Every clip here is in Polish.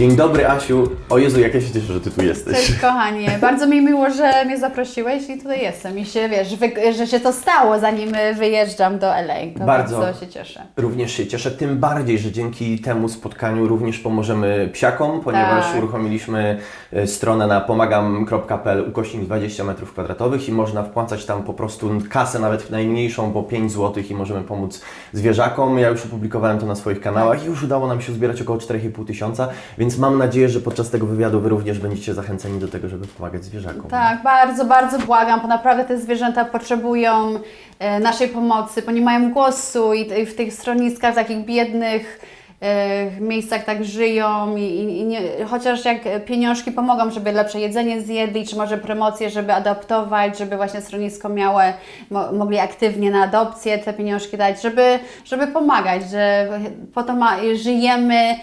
Dzień dobry Asiu. O Jezu, jak ja się cieszę, że Ty tu jesteś. Cześć kochanie, bardzo mi miło, że mnie zaprosiłeś i tutaj jestem. I się wiesz, wy, że się to stało zanim wyjeżdżam do LA. To Bardzo. bardzo się cieszę. Również się cieszę, tym bardziej, że dzięki temu spotkaniu również pomożemy psiakom, ponieważ Tak. uruchomiliśmy e, stronę na pomagam.pl ukośnik 20 metrów kwadratowych i można wpłacać tam po prostu kasę nawet najmniejszą, bo 5 zł i możemy pomóc zwierzakom. Ja już opublikowałem to na swoich kanałach i już udało nam się zbierać około 4,5 tysiąca, więc mam nadzieję, że podczas tego wywiadu Wy również będziecie zachęceni do tego, żeby pomagać zwierzakom. Tak, bardzo, bardzo błagam, bo naprawdę te zwierzęta potrzebują e, naszej pomocy, bo nie mają głosu i, w tych schroniskach takich biednych e, miejscach tak żyją i, i, nie, chociaż jak pieniążki pomogą, żeby lepsze jedzenie zjedli, czy może promocje, żeby adoptować, żeby właśnie schronisko miały, mo, mogli aktywnie na adopcję te pieniążki dać, żeby, żeby pomagać, że po to ma, żyjemy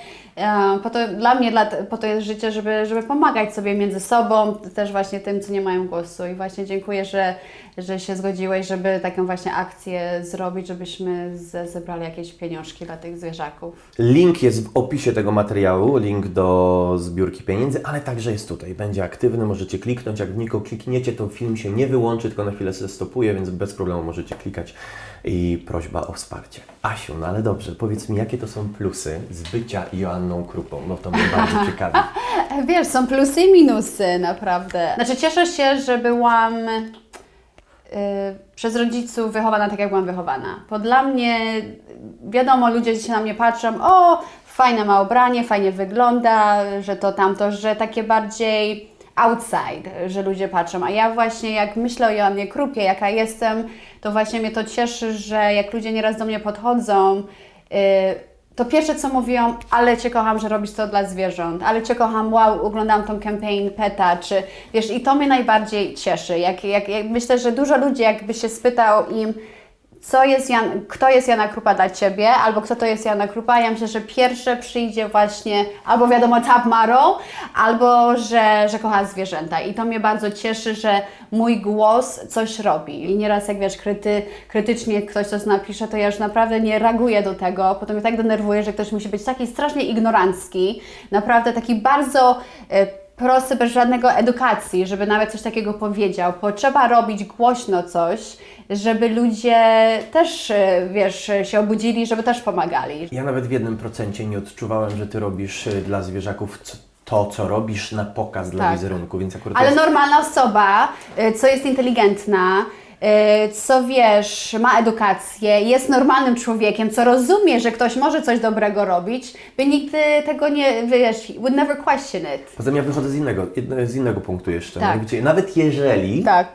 Po to, dla mnie dla, po to jest życie, żeby, żeby pomagać sobie między sobą, też właśnie tym, co nie mają głosu. I właśnie dziękuję, że, że się zgodziłeś, żeby taką właśnie akcję zrobić, żebyśmy ze, zebrali jakieś pieniążki dla tych zwierzaków. Link jest w opisie tego materiału, link do zbiórki pieniędzy, ale także jest tutaj. Będzie aktywny, możecie kliknąć. Jak w niego klikniecie, to film się nie wyłączy, tylko na chwilę się stopuje, więc bez problemu możecie klikać i prośba o wsparcie. Asiu, no ale dobrze, powiedz mi, jakie to są plusy z bycia Joanną Krupą? No to mnie bardzo ciekawi. Wiesz, są plusy i minusy, naprawdę. Znaczy, cieszę się, że byłam przez rodziców wychowana tak, jak byłam wychowana. Bo dla mnie, wiadomo, ludzie dzisiaj na mnie patrzą, o, fajne ma ubranie, fajnie wygląda, że to tamto, że takie bardziej outside, że ludzie patrzą. A ja właśnie, jak myślę o Joannie Krupie, jaka jestem, to właśnie mnie to cieszy, że jak ludzie nieraz do mnie podchodzą, y, to pierwsze co mówią, ale Cię kocham, że robisz to dla zwierząt, ale Cię kocham, wow, oglądam tą campaign PETA, czy wiesz, i to mnie najbardziej cieszy. Jak, jak, jak myślę, że dużo ludzi jakby się spytał im, co jest Jan, kto jest Jana Krupa dla Ciebie, albo kto to jest Jana Krupa, ja myślę, że pierwsze przyjdzie właśnie, albo wiadomo Tap Maro, albo że, że kocha zwierzęta. I to mnie bardzo cieszy, że mój głos coś robi. I nieraz jak wiesz, kryty, krytycznie ktoś coś napisze, to ja już naprawdę nie reaguję do tego. Potem mnie tak denerwuje, że ktoś musi być taki strasznie ignorancki, naprawdę taki bardzo... E, prosty, bez żadnego edukacji, żeby nawet coś takiego powiedział. Bo trzeba robić głośno coś, żeby ludzie też, e, wiesz, się obudzili, żeby też pomagali. Ja nawet w jednym procencie nie odczuwałem, że Ty robisz y, dla zwierzaków to, co robisz na pokaz dla Tak. wizerunku, więc akurat Ale jest... normalna osoba, e, co jest inteligentna, e, co wiesz, ma edukację, jest normalnym człowiekiem, co rozumie, że ktoś może coś dobrego robić, by nigdy tego nie, wiesz, would never question it. Poza tym ja wychodzę z innego, z innego punktu jeszcze. Tak. Mianowicie, nawet jeżeli, Tak.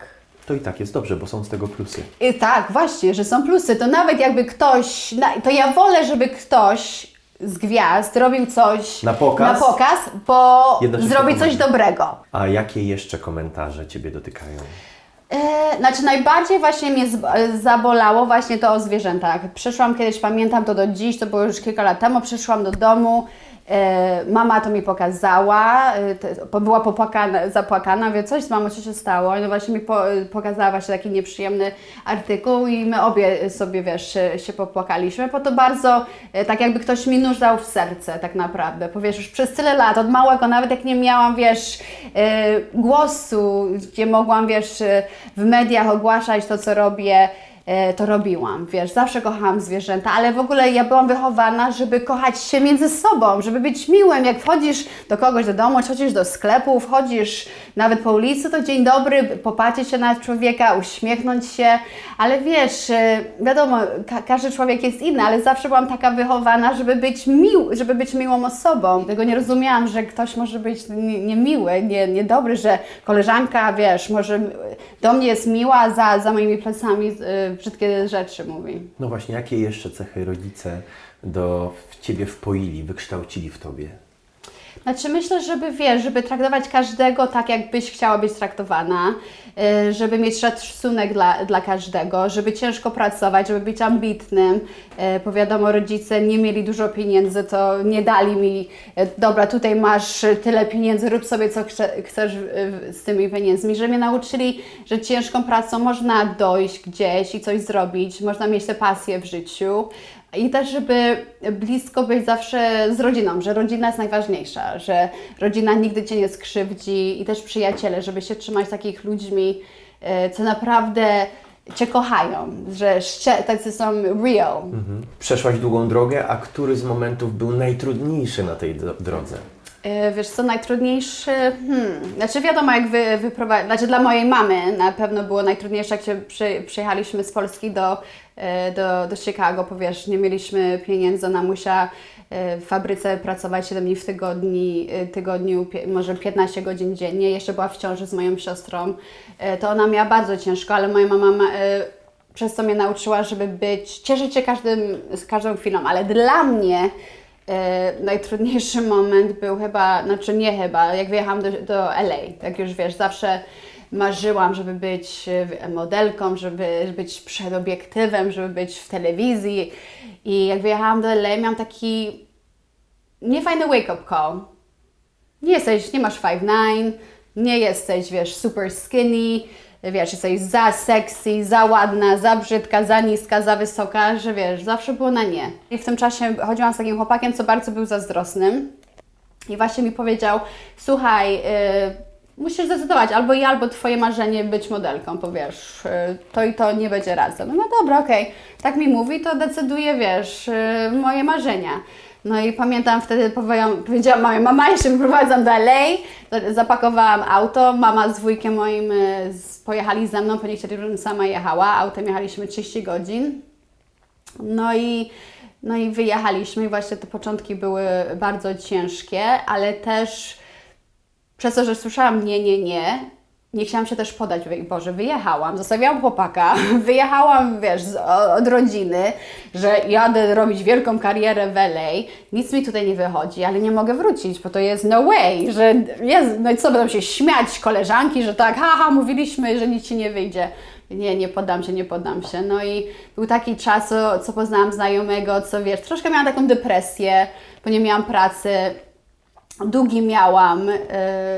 to i tak jest dobrze, bo są z tego plusy. I tak, właśnie, że są plusy. To nawet jakby ktoś, to ja wolę, żeby ktoś z gwiazd robił coś Na pokaz? na pokaz bo zrobi coś dobrego. A jakie jeszcze komentarze Ciebie dotykają? E, znaczy najbardziej właśnie mnie e, zabolało właśnie to o zwierzętach. Przyszłam kiedyś, pamiętam to do dziś, to było już kilka lat temu, przyszłam do domu, mama to mi pokazała, e, była popłakana, zapłakana, wie coś z mamą, co się stało. No właśnie mi po, pokazała właśnie taki nieprzyjemny artykuł i my obie sobie, wiesz, się, popłakaliśmy, bo to bardzo, e, tak jakby ktoś mi nóż dał w serce tak naprawdę, bo wiesz, już przez tyle lat, od małego, nawet jak nie miałam, wiesz, e, głosu, gdzie mogłam, wiesz, e, w mediach ogłaszać to, co robię, e, to robiłam, wiesz, zawsze kochałam zwierzęta, ale w ogóle ja byłam wychowana, żeby kochać się między sobą, żeby być miłym, jak wchodzisz do kogoś do domu, chodzisz do sklepu, wchodzisz nawet po ulicy, to dzień dobry, popatrzeć się na człowieka, uśmiechnąć się, ale wiesz, e, wiadomo, ka każdy człowiek jest inny, ale zawsze byłam taka wychowana, żeby być mił, żeby być miłą osobą. Tego nie rozumiałam, że ktoś może być nie- niemiły, nie, niedobry, że koleżanka, wiesz, może do mnie jest miła, za, za moimi plecami y, brzydkie rzeczy mówi. No właśnie, jakie jeszcze cechy rodzice do, w Ciebie wpoili, wykształcili w Tobie? Znaczy myślę, żeby wiesz, żeby traktować każdego tak, jakbyś chciała być traktowana, y, żeby mieć szacunek dla, dla każdego, żeby ciężko pracować, żeby być ambitnym, y, bo wiadomo, rodzice nie mieli dużo pieniędzy, to nie dali mi, y, dobra, tutaj masz tyle pieniędzy, rób sobie co chce, chcesz z tymi pieniędzmi, że mnie nauczyli, że ciężką pracą można dojść gdzieś i coś zrobić, można mieć tę pasję w życiu, I też, żeby blisko być zawsze z rodziną, że rodzina jest najważniejsza, że rodzina nigdy Cię nie skrzywdzi i też przyjaciele, żeby się trzymać takich ludźmi, e, co naprawdę Cię kochają, że tacy są real. Przeszłaś długą drogę, a który z momentów był najtrudniejszy na tej dro- drodze? E, Wiesz co, najtrudniejszy, hmm, znaczy wiadomo jak wy, wyprowadzić, znaczy dla mojej mamy na pewno było najtrudniejsze, jak się przy, przyjechaliśmy z Polski do, e, do, do Chicago, powiesz, nie mieliśmy pieniędzy, ona musiała e, w fabryce pracować 7 dni w tygodni, tygodniu, może 15 godzin dziennie, jeszcze była w ciąży z moją siostrą, to ona miała bardzo ciężko, ale moja mama ma, przez co mnie nauczyła, żeby być, cieszyć się każdym, z każdą chwilą, ale dla mnie E, najtrudniejszy moment był chyba, znaczy nie chyba, jak wyjechałam do, do LA, tak już wiesz, zawsze marzyłam, żeby być e, modelką, żeby być przed obiektywem, żeby być w telewizji i jak wyjechałam do LA miałam taki niefajny wake-up call. Nie jesteś, nie masz 5'9", nie jesteś, wiesz, super skinny, wiesz, jesteś za sexy, za ładna, za brzydka, za niska, za wysoka, że wiesz, zawsze było na nie. I w tym czasie chodziłam z takim chłopakiem, co bardzo był zazdrosnym i właśnie mi powiedział, słuchaj, y, musisz zdecydować, albo ja, albo twoje marzenie być modelką, bo wiesz, y, to i to nie będzie razem. No dobra, okej, tak mi mówi, to decyduję, wiesz, y, moje marzenia. No i pamiętam wtedy powiedziałam, mamie, mama, ja się wyprowadzam do LA, zapakowałam auto, mama z wujkiem moim y, pojechali ze mną, bo nie chcieli, żebym sama jechała, autem jechaliśmy 30 godzin. No i, no i wyjechaliśmy. I właśnie te początki były bardzo ciężkie, ale też przez to, że słyszałam nie, nie, nie, nie chciałam się też podać, Wy- Boże, wyjechałam, zostawiałam chłopaka, wyjechałam, wiesz, z, od rodziny, że jadę robić wielką karierę w LA, nic mi tutaj nie wychodzi, ale nie mogę wrócić, bo to jest no way, że jest, no i co, będą się śmiać koleżanki, że tak, haha, mówiliśmy, że nic Ci nie wyjdzie. Nie, nie poddam się, nie poddam się. No i był taki czas, co, co poznałam znajomego, co wiesz, troszkę miałam taką depresję, bo nie miałam pracy, długi miałam, yy,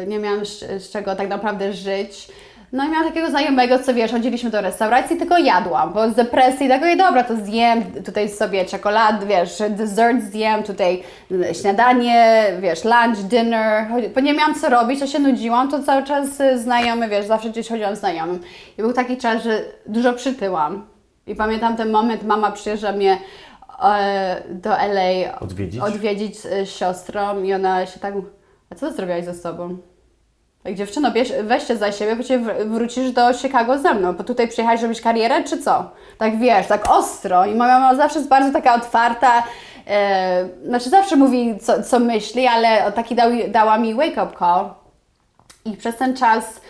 nie miałam z, czego tak naprawdę żyć. No i miałam takiego znajomego, co wiesz, chodziliśmy do restauracji, tylko jadłam, bo z depresji tak, oj dobra, to zjem tutaj sobie czekolad, wiesz, dessert zjem, tutaj śniadanie, wiesz, lunch, dinner, bo nie miałam co robić, to się nudziłam, to cały czas y, znajomy, wiesz, zawsze gdzieś chodziłam z znajomym. I był taki czas, że dużo przytyłam. I pamiętam ten moment, mama przyjeżdża mnie do LA Odwiedzić? odwiedzić e, siostrą i ona się tak, a co ty zrobiłaś ze sobą? Tak, dziewczyno, bierz, weźcie za siebie, bo cię wr- wrócisz do Chicago ze mną, bo tutaj przyjechałeś robić karierę, czy co? Tak wiesz, tak ostro. I moja mama zawsze jest bardzo taka otwarta, e, znaczy zawsze mówi, co, co myśli, ale taki dał, dała mi wake-up call. I przez ten czas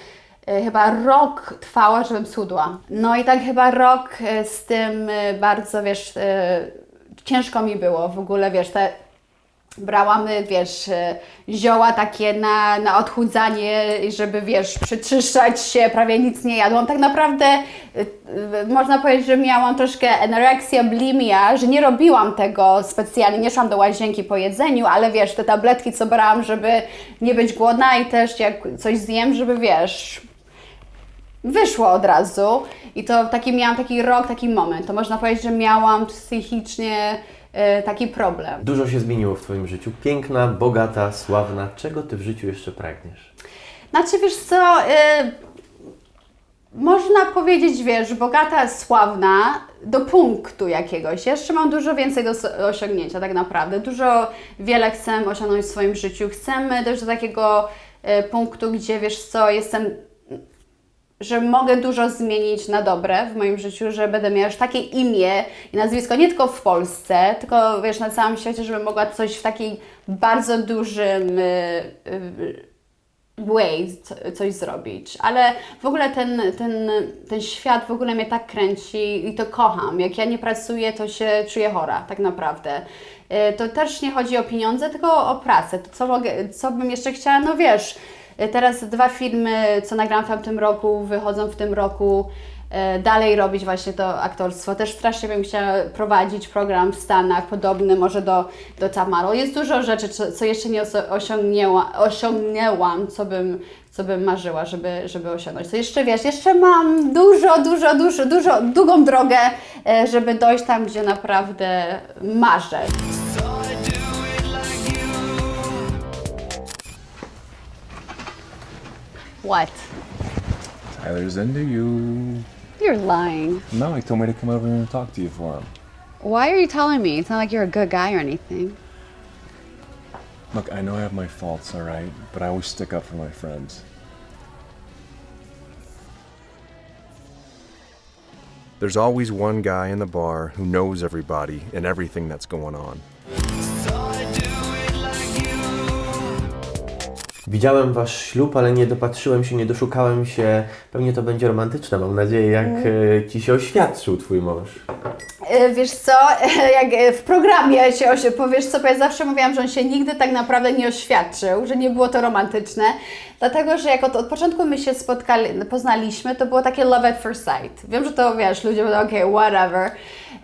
e, chyba rok trwało, żebym schudła. No i tak chyba rok e, z tym e, bardzo, wiesz, e, ciężko mi było w ogóle, wiesz, te brałam, wiesz, e, zioła takie na, na odchudzanie, żeby, wiesz, przyczyszczać się, prawie nic nie jadłam. Tak naprawdę e, e, można powiedzieć, że miałam troszkę anoreksja, bulimia, że nie robiłam tego specjalnie, nie szłam do łazienki po jedzeniu, ale wiesz, te tabletki, co brałam, żeby nie być głodna i też jak coś zjem, żeby, wiesz, wyszło od razu i to taki miałam taki rok, taki moment. To można powiedzieć, że miałam psychicznie e, taki problem. Dużo się zmieniło w Twoim życiu. Piękna, bogata, sławna. Czego Ty w życiu jeszcze pragniesz? Znaczy, wiesz co, y, można powiedzieć, wiesz, bogata, sławna do punktu jakiegoś. Jeszcze mam dużo więcej do osiągnięcia tak naprawdę. Dużo, wiele chcę osiągnąć w swoim życiu. Chcemy też do takiego y, punktu, gdzie, wiesz co, jestem że mogę dużo zmienić na dobre w moim życiu, że będę miała już takie imię i nazwisko nie tylko w Polsce, tylko wiesz, na całym świecie, żebym mogła coś w takiej bardzo dużym y, y, way co, coś zrobić. Ale w ogóle ten, ten, ten świat w ogóle mnie tak kręci i to kocham. Jak ja nie pracuję, to się czuję chora, tak naprawdę. Y, To też nie chodzi o pieniądze, tylko o pracę. To co, mogę, co bym jeszcze chciała, no wiesz, teraz dwa filmy, co nagrałam w tamtym roku, wychodzą w tym roku. y, Dalej robić właśnie to aktorstwo. Też strasznie bym chciała prowadzić program w Stanach, podobny może do, do Tamaro. Jest dużo rzeczy, co, jeszcze nie osiągnęła, osiągnęłam, co bym, co bym marzyła, żeby, żeby osiągnąć. To jeszcze wiesz, jeszcze mam dużo, dużo, dużo, dużo, długą drogę, e, żeby dojść tam, gdzie naprawdę marzę. What? Tyler's into you. You're lying. No, he told me to come over here and talk to you for him. Why are you telling me? It's not like you're a good guy or anything. Look, I know I have my faults, alright? But I always stick up for my friends. There's always one guy in the bar who knows everybody and everything that's going on. Widziałem wasz ślub, ale nie dopatrzyłem się, nie doszukałem się. Pewnie to będzie romantyczne, mam nadzieję, jak e, ci się oświadczył twój mąż. E, Wiesz co, jak e, w programie się powiesz co, bo ja zawsze mówiłam, że on się nigdy tak naprawdę nie oświadczył, że nie było to romantyczne, dlatego, że jak od, od początku my się spotkali, poznaliśmy, to było takie love at first sight. Wiem, że to, wiesz, ludzie będą, okej, whatever.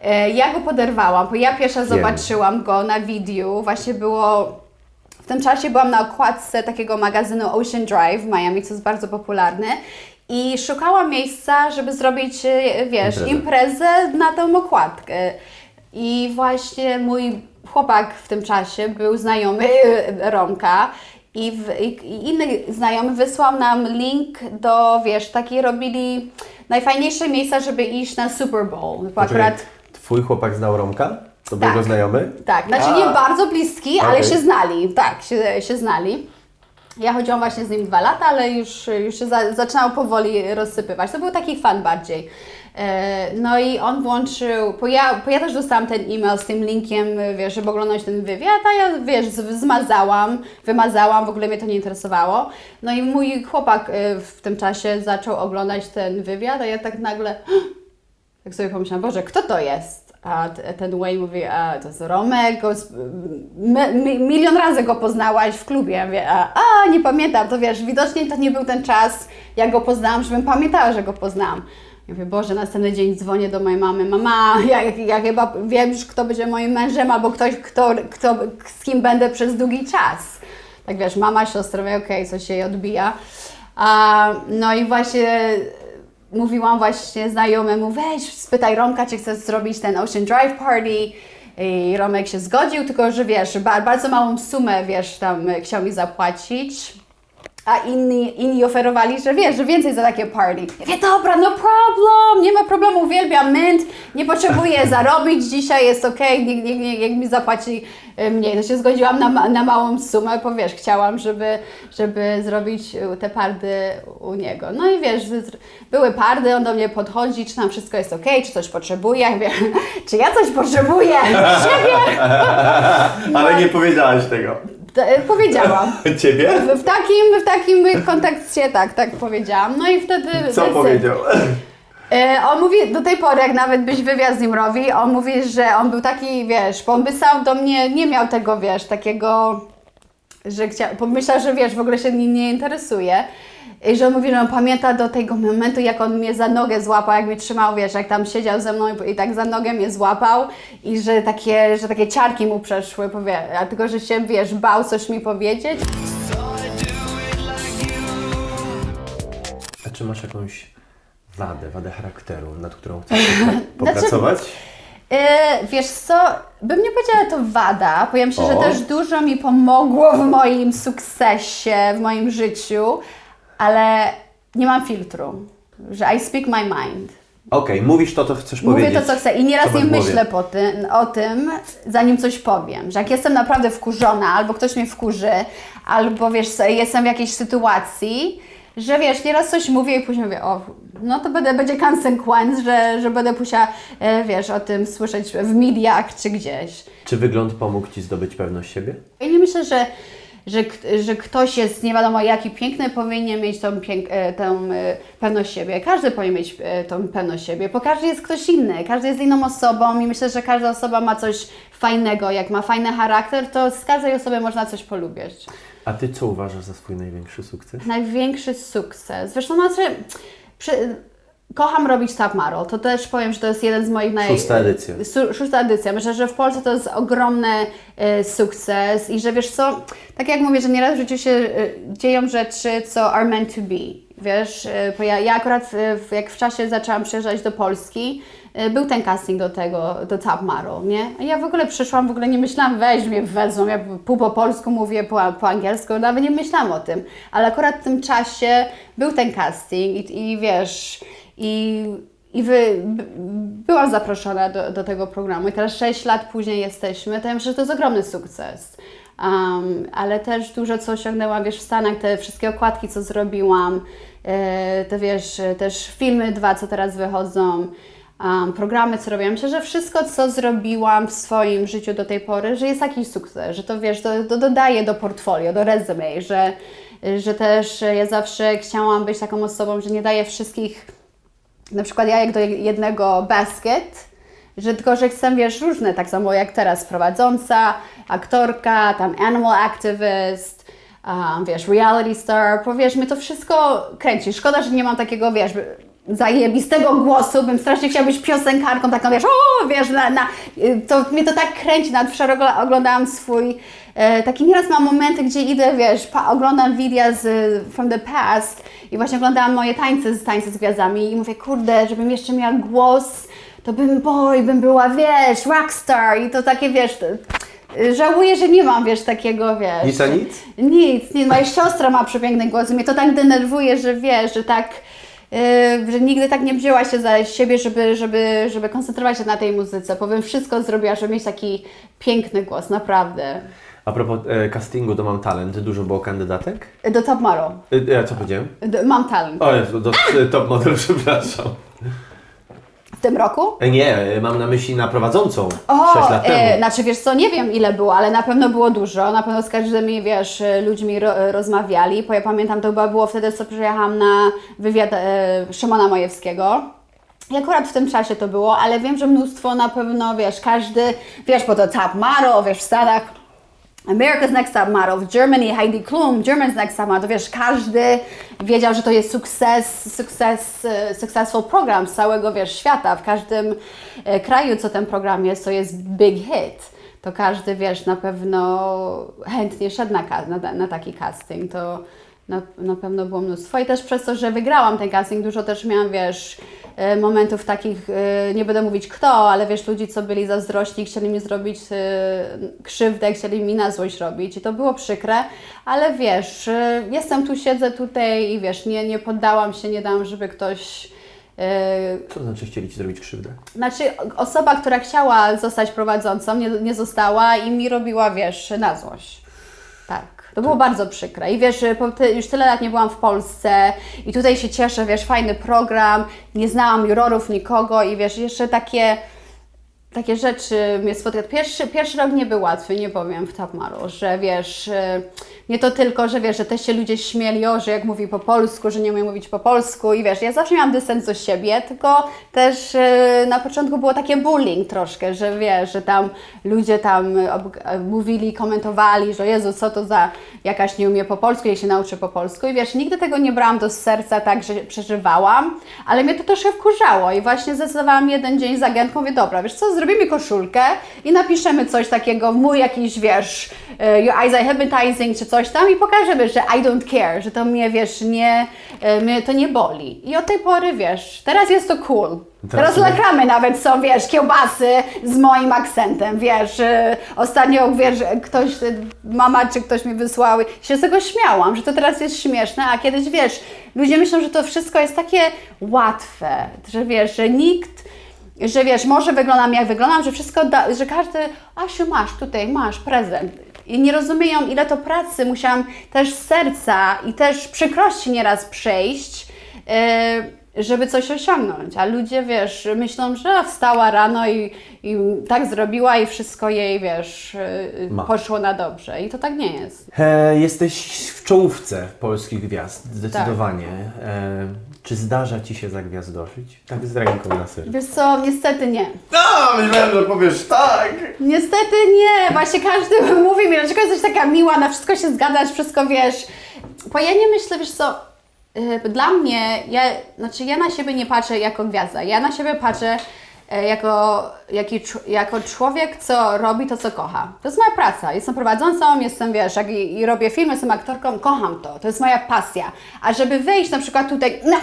E, Ja go poderwałam, bo ja pierwsza zobaczyłam go na wideo, właśnie było tym czasie byłam na okładce takiego magazynu Ocean Drive w Miami, co jest bardzo popularny. I szukałam miejsca, żeby zrobić, e, wiesz, Imprezę. imprezę na tą okładkę. I właśnie mój chłopak w tym czasie był znajomy e, Romka. I, w, i, inny znajomy wysłał nam link do, wiesz, takiej robili najfajniejsze miejsca, żeby iść na Super Bowl. Bo akurat Twój chłopak znał Romka? To był Tak. jego znajomy? tak, znaczy A. nie bardzo bliski, ale Okej. się znali, tak, się, się znali. Ja chodziłam właśnie z nim dwa lata, ale już, już się za, zaczynał powoli rozsypywać. To był taki fan bardziej. E, No i on włączył, bo ja, bo ja też dostałam ten e-mail z tym linkiem, wiesz, żeby oglądać ten wywiad, a ja, wiesz, zmazałam, wymazałam, w ogóle mnie to nie interesowało. No i mój chłopak e, w tym czasie zaczął oglądać ten wywiad, a ja tak nagle, tak sobie pomyślałam, Boże, kto to jest? A ten Wayne mówi, a to jest Romek, milion razy go poznałaś w klubie. Ja mówię, a, a nie pamiętam, to wiesz, widocznie to nie był ten czas, jak go poznałam, żebym pamiętała, że go poznałam. Ja mówię, Boże, następny dzień dzwonię do mojej mamy, mama, ja, ja chyba wiem już, kto będzie moim mężem, albo ktoś, kto, kto, z kim będę przez długi czas. Tak wiesz, mama, siostra, okej, coś się jej odbija. A, no i właśnie mówiłam właśnie znajomemu, weź spytaj Romka, czy chce zrobić ten Ocean Drive Party. I Romek się zgodził, tylko że wiesz, ba- bardzo małą sumę, wiesz, tam chciał mi zapłacić. A inni, inni oferowali, że wiesz, że więcej za takie party. Ja mówię, dobra, no problem, nie ma problemu, uwielbiam mint, nie potrzebuję zarobić, dzisiaj jest okej, niech, niech, niech, niech mi zapłaci e, mniej. To się zgodziłam na, na małą sumę, bo wiesz, chciałam, żeby, żeby zrobić e, te pardy u niego. No i wiesz, były pardy, on do mnie podchodzi, czy tam wszystko jest okej, czy coś potrzebuje. Ja mówię, czy ja coś potrzebuję? Siebie? Ale nie powiedziałaś tego. E, Powiedziałam. Ciebie? W, takim, w takim kontekście tak, tak powiedziałam. No i wtedy... Co powiedział? E, on mówi, do tej pory, jak nawet byś wywiad z nim robi, on mówi, że on był taki, wiesz, bo on by sam do mnie nie miał tego, wiesz, takiego, że chciał, że wiesz, w ogóle się nim nie interesuje. I że on mówi, że on pamięta do tego momentu, jak on mnie za nogę złapał, jak mnie trzymał, wiesz, jak tam siedział ze mną i, tak za nogę mnie złapał i że takie, że takie ciarki mu przeszły, powie, a tylko, że się, wiesz, bał coś mi powiedzieć. A czy masz jakąś wadę, wadę charakteru, nad którą chcesz popracować? Yy, wiesz co, bym nie powiedziała to wada, bo ja myślę, że O. też dużo mi pomogło w moim sukcesie, w moim życiu, ale nie mam filtru, że I speak my mind. Okej, mówisz to, co chcesz Mówię powiedzieć. to, co chcę i nieraz co masz nie w głowie. myślę po tym, o tym, zanim coś powiem. Że jak jestem naprawdę wkurzona, albo ktoś mnie wkurzy, albo wiesz, co, jestem w jakiejś sytuacji, że wiesz, nieraz coś mówię i później mówię, o, no to będę, będzie konsekwenc, że, że będę musiała, e, wiesz, o tym słyszeć w mediach czy gdzieś. Czy wygląd pomógł Ci zdobyć pewność siebie? Ja nie myślę, że, że, że ktoś jest nie wiadomo jaki piękny, powinien mieć tą, pięk, e, tą e, pewność siebie. Każdy powinien mieć e, tą pewność siebie, bo każdy jest ktoś inny, każdy jest inną osobą i myślę, że każda osoba ma coś fajnego. Jak ma fajny charakter, to z każdej osoby można coś polubić. A Ty co uważasz za swój największy sukces? Największy sukces. Zresztą znaczy, przy, kocham robić Top Model. To też powiem, że to jest jeden z moich naj... Szósta edycja. Su- Szósta edycja. Myślę, że w Polsce to jest ogromny e, sukces i że wiesz co, tak jak mówię, że nieraz w życiu się e, dzieją rzeczy, co are meant to be. Wiesz, e, bo ja, ja akurat e, w- jak w czasie zaczęłam przyjeżdżać do Polski, e, był ten casting do tego, do Top Model, nie? A ja w ogóle przyszłam, w ogóle nie myślałam, weź mnie wezmą, ja pół po polsku mówię, po, po angielsku, nawet nie myślałam o tym. Ale akurat w tym czasie był ten casting i, i wiesz, i i wy, byłam zaproszona do, do tego programu i teraz 6 lat później jesteśmy, to ja myślę, że to jest ogromny sukces. Um, ale też dużo co osiągnęłam, wiesz, w Stanach, te wszystkie okładki, co zrobiłam, e, te wiesz, też filmy dwa, co teraz wychodzą, um, programy, co robiłam. Myślę, że wszystko, co zrobiłam w swoim życiu do tej pory, że jest jakiś sukces, że to wiesz, to, to dodaje do portfolio, do resume, że, że też ja zawsze chciałam być taką osobą, że nie daję wszystkich na przykład ja jak do jednego basket, że tylko, że chcę, wiesz, różne, tak samo jak teraz prowadząca, aktorka, tam animal activist, um, wiesz, reality star, powiesz, mnie to wszystko kręci. Szkoda, że nie mam takiego, wiesz, zajebistego głosu, bym strasznie chciała być piosenkarką, taką, wiesz, o, wiesz, na, na, to mnie to tak kręci, nawet wczoraj oglądałam swój, e, taki nieraz mam momenty, gdzie idę, wiesz, oglądam wideo z from the past i właśnie oglądałam moje tańce z tańce z gwiazdami i mówię, kurde, żebym jeszcze miała głos, to bym, boy, bym była, wiesz, rockstar i to takie, wiesz, żałuję, że nie mam, wiesz, takiego, wiesz. Nic a nic? Nic, nie, moja siostra ma przepiękny głos i mnie to tak denerwuje, że wiesz, że tak, yy, że nigdy tak nie wzięła się za siebie, żeby, żeby, żeby koncentrować się na tej muzyce. Powiem, wszystko zrobiła, żeby mieć taki piękny głos, naprawdę. A propos e, castingu, to mam talent. Dużo było kandydatek? Do Top Model. E, ja co powiedziałem? Do, mam talent. O Jezu, do e, top model, przepraszam. W tym roku? E, nie, e, mam na myśli na prowadzącą O, 6 lat temu. e, znaczy wiesz co, nie wiem ile było, ale na pewno było dużo. Na pewno z każdymi, wiesz, e, ludźmi ro, rozmawiali. Bo ja pamiętam, to chyba było wtedy, co przyjechałam na wywiad e, Szymona Majewskiego. I akurat w tym czasie to było, ale wiem, że mnóstwo na pewno, wiesz, każdy, wiesz, po to Top Model, wiesz, w Stanach America's Next Top Model, w Germany Heidi Klum, German's Next Top Model, wiesz, każdy wiedział, że to jest sukces, sukces, e, successful program z całego, wiesz, świata, w każdym e, kraju, co ten program jest, to jest big hit. To każdy, wiesz, na pewno chętnie szedł na, na, na taki casting, to na, na pewno było mnóstwo. I też przez to, że wygrałam ten casting, dużo też miałam, wiesz, momentów takich, e, nie będę mówić kto, ale wiesz, ludzi, co byli zazdrośni, chcieli mi zrobić e, krzywdę, chcieli mi na złość robić i to było przykre, ale wiesz, e, jestem tu, siedzę tutaj i wiesz, nie, nie poddałam się, nie dałam, żeby ktoś... e, Co to znaczy chcieli Ci zrobić krzywdę? Znaczy, osoba, która chciała zostać prowadzącą, nie, nie została i mi robiła, wiesz, na złość. Tak. To było bardzo przykre. I wiesz, już tyle lat nie byłam w Polsce i tutaj się cieszę, wiesz, fajny program, nie znałam jurorów, nikogo i wiesz, jeszcze takie, takie rzeczy mnie spotyka. Pierwszy, pierwszy rok nie był łatwy, nie powiem w Model, że wiesz, y, nie to tylko, że wiesz, że też się ludzie śmieli, o, że jak mówi po polsku, że nie umie mówić po polsku i wiesz, ja zawsze miałam dystans do siebie, tylko też y, na początku było takie bullying troszkę, że wiesz, że tam ludzie tam mówili, komentowali, że Jezu, co to za jakaś nie umie po polsku, jej się nauczy po polsku i wiesz, nigdy tego nie brałam do serca tak, że przeżywałam, ale mnie to troszkę wkurzało i właśnie zdecydowałam jeden dzień z agentką, mówię, dobra, wiesz co, zrobimy koszulkę i napiszemy coś takiego, mój jakiś, wiesz, y, your eyes are hypnotizing, czy coś tam i pokażemy, że I don't care, że to mnie, wiesz, nie, y, mnie to nie boli. I od tej pory, wiesz, teraz jest to cool. Teraz reklamy nawet są, wiesz, kiełbasy z moim akcentem, wiesz. y, Ostatnio, wiesz, ktoś, mama czy ktoś mi wysłał, i się z tego śmiałam, że to teraz jest śmieszne, a kiedyś, wiesz, ludzie myślą, że to wszystko jest takie łatwe, że wiesz, że nikt, że wiesz, może wyglądam jak wyglądam, że wszystko, da, że każdy, Asiu, masz tutaj, masz prezent. I nie rozumieją, ile to pracy musiałam też z serca i też przykrości nieraz przejść, yy, żeby coś osiągnąć. A ludzie, wiesz, myślą, że wstała rano i, i tak zrobiła i wszystko jej, wiesz, yy, poszło na dobrze. I to tak nie jest. E, jesteś w czołówce polskich gwiazd, zdecydowanie. E, czy zdarza Ci się zagwiazdoszyć? Tak z ręką na sercu. Wiesz co, niestety nie. No, myślałem, że powiesz tak. Niestety nie, właśnie każdy mówi mi, dlaczego jesteś taka miła, na wszystko się zgadzasz, wszystko wiesz. Bo ja nie myślę, wiesz co, y, dla mnie, ja, znaczy ja na siebie nie patrzę jako gwiazda, ja na siebie patrzę jako, jaki, jako człowiek, co robi to, co kocha. To jest moja praca. Jestem prowadzącą, jestem, wiesz, jak i, i robię film, jestem aktorką, kocham to. To jest moja pasja. A żeby wyjść na przykład tutaj, no,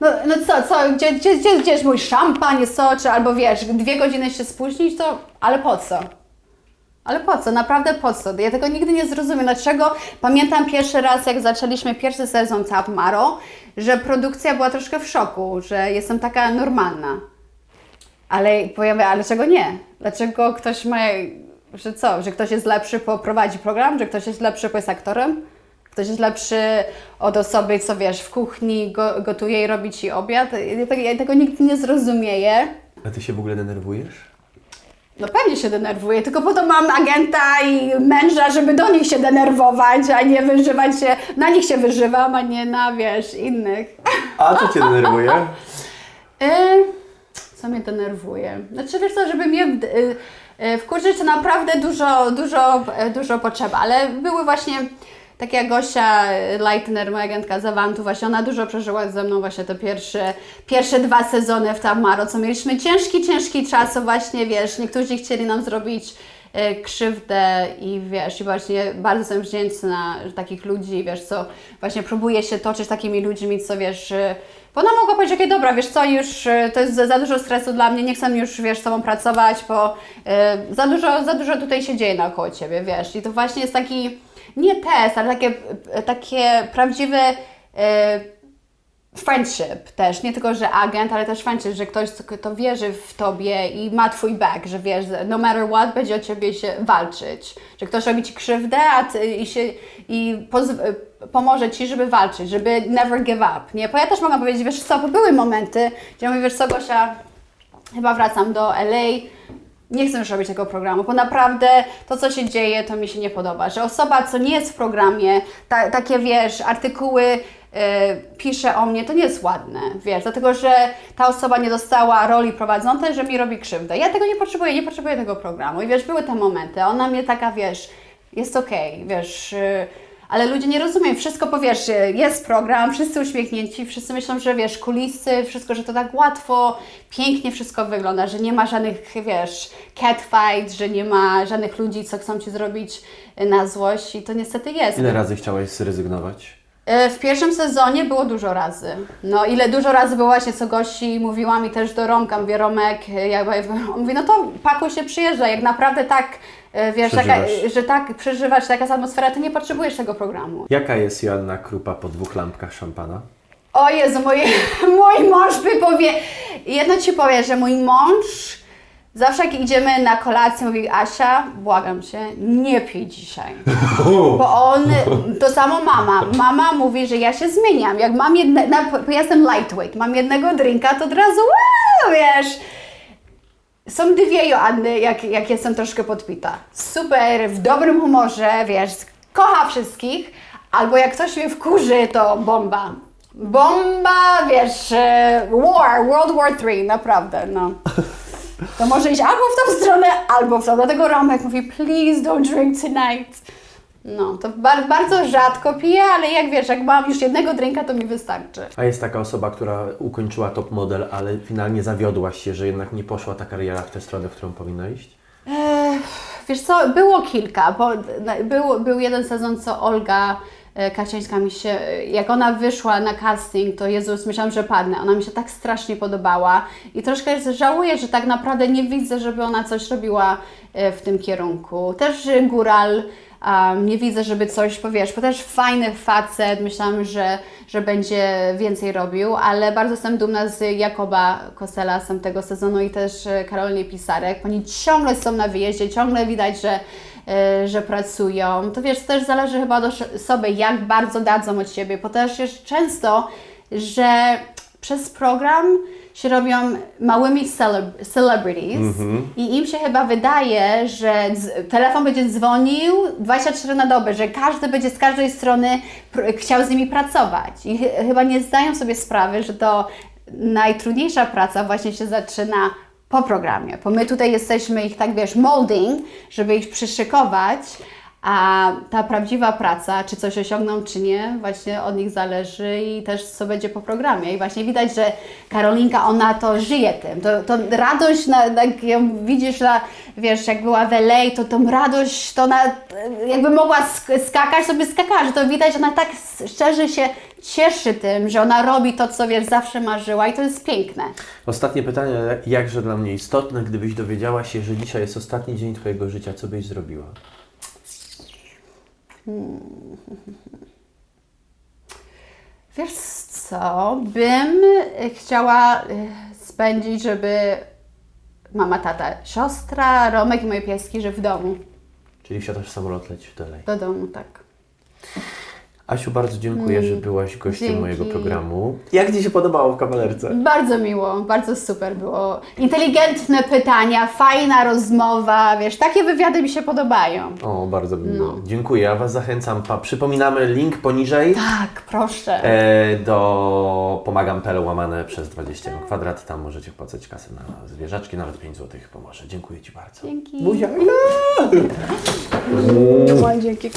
no, no co, co, gdzie, gdzie, gdzie, gdzie jest mój szampan, jest co, czy albo wiesz, dwie godziny się spóźnić, to, ale po co? Ale po co? Naprawdę po co? Ja tego nigdy nie zrozumiem. Dlaczego? Pamiętam pierwszy raz, jak zaczęliśmy pierwszy sezon Tap Maro, że produkcja była troszkę w szoku, że jestem taka normalna. Ale powiem, ale dlaczego nie? Dlaczego ktoś ma, że co, że ktoś jest lepszy, bo prowadzi program, że ktoś jest lepszy, bo jest aktorem? Ktoś jest lepszy od osoby, co wiesz, w kuchni go, gotuje i robi ci obiad? Ja tego, ja tego nigdy nie zrozumieję. A ty się w ogóle denerwujesz? No pewnie się denerwuję, tylko po to mam agenta i męża, żeby do nich się denerwować, a nie wyżywać się, na nich się wyżywam, a nie na, wiesz, innych. A co cię denerwuje? Y, co mnie denerwuje? Znaczy, wiesz co, żeby mnie y, y, wkurzyć, to naprawdę dużo, dużo, y, dużo potrzeba, ale były właśnie takie jak Gosia Leitner, moja agentka z Avantu, właśnie ona dużo przeżyła ze mną właśnie te pierwsze, pierwsze dwa sezony w Tamaro, co mieliśmy ciężki, ciężki czas, co właśnie, wiesz, niektórzy chcieli nam zrobić e, krzywdę i wiesz, i właśnie bardzo jestem wdzięczna takich ludzi, wiesz, co właśnie próbuje się toczyć takimi ludźmi, co wiesz, e, bo ona mogła powiedzieć, okej, dobra, wiesz co, już e, to jest za, dużo stresu dla mnie, nie chcę już, wiesz, z tobą pracować, bo e, za dużo, za dużo tutaj się dzieje naokoło ciebie, wiesz, i to właśnie jest taki, nie test, ale takie, e, takie prawdziwe e, friendship też, nie tylko, że agent, ale też friendship, że ktoś, kto wierzy w Tobie i ma Twój back, że wiesz, no matter what, będzie o Ciebie się walczyć, że ktoś robi Ci krzywdę a ty, i, się, i pomoże Ci, żeby walczyć, żeby never give up, nie? Bo ja też mogę powiedzieć, wiesz co, były momenty, gdzie mówię, wiesz co, Gosia, chyba wracam do LA, nie chcę już robić tego programu, bo naprawdę to, co się dzieje, to mi się nie podoba. Że osoba, co nie jest w programie, ta, takie wiesz, artykuły pisze o mnie, to nie jest ładne, wiesz, dlatego że ta osoba nie dostała roli prowadzącej, że mi robi krzywdę. Ja tego nie potrzebuję, nie potrzebuję tego programu. I wiesz, były te momenty, ona mnie taka, wiesz, jest okej, wiesz. e, ale ludzie nie rozumieją, wszystko powiesz, jest program, wszyscy uśmiechnięci, wszyscy myślą, że wiesz, kulisy, wszystko, że to tak łatwo, pięknie wszystko wygląda, że nie ma żadnych, wiesz, catfight, że nie ma żadnych ludzi, co chcą Ci zrobić e, na złość i to niestety jest. Ile razy chciałeś zrezygnować? E, W pierwszym sezonie było dużo razy. No ile dużo razy było właśnie, co Gosi mówiła mi też do Romka, mówię Romek, e, on mówi, no to pakuj się, przyjeżdża, jak naprawdę tak, e, wiesz, taka, Przeżywasz. że tak przeżywać, taka jest atmosfera, to nie potrzebujesz tego programu. Jaka jest Joanna Krupa po dwóch lampkach szampana? O Jezu, mój, mój mąż by powie, jedno Ci powiem, że mój mąż zawsze jak idziemy na kolację, mówi Asia, błagam Cię, nie pij dzisiaj. Bo on, to samo mama. Mama mówi, że ja się zmieniam. Jak mam jedne, na, bo ja jestem lightweight, mam jednego drinka, to od razu, wow, wiesz, są dwie Joanny, jak, jak jestem troszkę podpita. Super, w dobrym humorze, wiesz, kocha wszystkich, albo jak ktoś mnie wkurzy, to bomba. Bomba, wiesz, e, war, World War III, naprawdę, no. To może iść albo w tą stronę, albo w tą. Dlatego Romek mówi, please don't drink tonight. No, to bar- bardzo rzadko piję, ale jak wiesz, jak mam już jednego drinka, to mi wystarczy. A jest taka osoba, która ukończyła top model, ale finalnie zawiodłaś się, że jednak nie poszła ta kariera w tę stronę, w którą powinna iść? Eee, wiesz co, było kilka, bo na- był, był jeden sezon, co Olga Kaczyńska mi się, jak ona wyszła na casting, to Jezus, myślałam, że padnę. Ona mi się tak strasznie podobała i troszkę żałuję, że tak naprawdę nie widzę, żeby ona coś robiła e, w tym kierunku. Też e, Góral, um, nie widzę, żeby coś, powiesz, bo też fajny facet, myślałam, że, że będzie więcej robił, ale bardzo jestem dumna z Jakoba Kosela z tamtego sezonu i też e, Karoliny Pisarek. Oni ciągle są na wyjeździe, ciągle widać, że, e, że pracują. To wiesz, też zależy chyba od osoby, jak bardzo dadzą od siebie, bo też jest często, że przez program się robią małymi celeb- celebrities i im się chyba wydaje, że telefon będzie dzwonił 24 na dobę, że każdy będzie z każdej strony chciał z nimi pracować i ch- chyba nie zdają sobie sprawy, że to najtrudniejsza praca właśnie się zaczyna po programie, bo my tutaj jesteśmy ich tak, wiesz, molding, żeby ich przyszykować, A ta prawdziwa praca, czy coś osiągną, czy nie, właśnie od nich zależy i też co będzie po programie. I właśnie widać, że Karolinka, ona to żyje tym. To, to radość, na, jak ją widzisz, na, wiesz, jak była w LA, to tą radość, to ona jakby mogła sk- skakać, sobie skakała, że to widać, ona tak szczerze się cieszy tym, że ona robi to, co wiesz, zawsze marzyła i to jest piękne. Ostatnie pytanie, jakże dla mnie istotne, gdybyś dowiedziała się, że dzisiaj jest ostatni dzień Twojego życia, co byś zrobiła? Wiesz co, bym e, chciała e, spędzić, żeby mama, tata, siostra, Romek i moje pieski, że w domu. Czyli wsiadasz w samolot, lecisz dalej. Do domu, tak. Asiu, bardzo dziękuję, że byłaś gościem dzięki. mojego programu. Jak Ci się podobało w kawalerce? Bardzo miło, bardzo super było. Inteligentne pytania, fajna rozmowa, wiesz, takie wywiady mi się podobają. O, bardzo miło. Dziękuję, ja Was zachęcam. Pa, przypominamy link poniżej Tak, proszę. e, do pomagam.pl łamane przez 21 kwadrat. Tam możecie wpłacać kasę na zwierzaczki, nawet 5 zł pomoże. Dziękuję Ci bardzo. Dzięki. Buzia. Dzięki.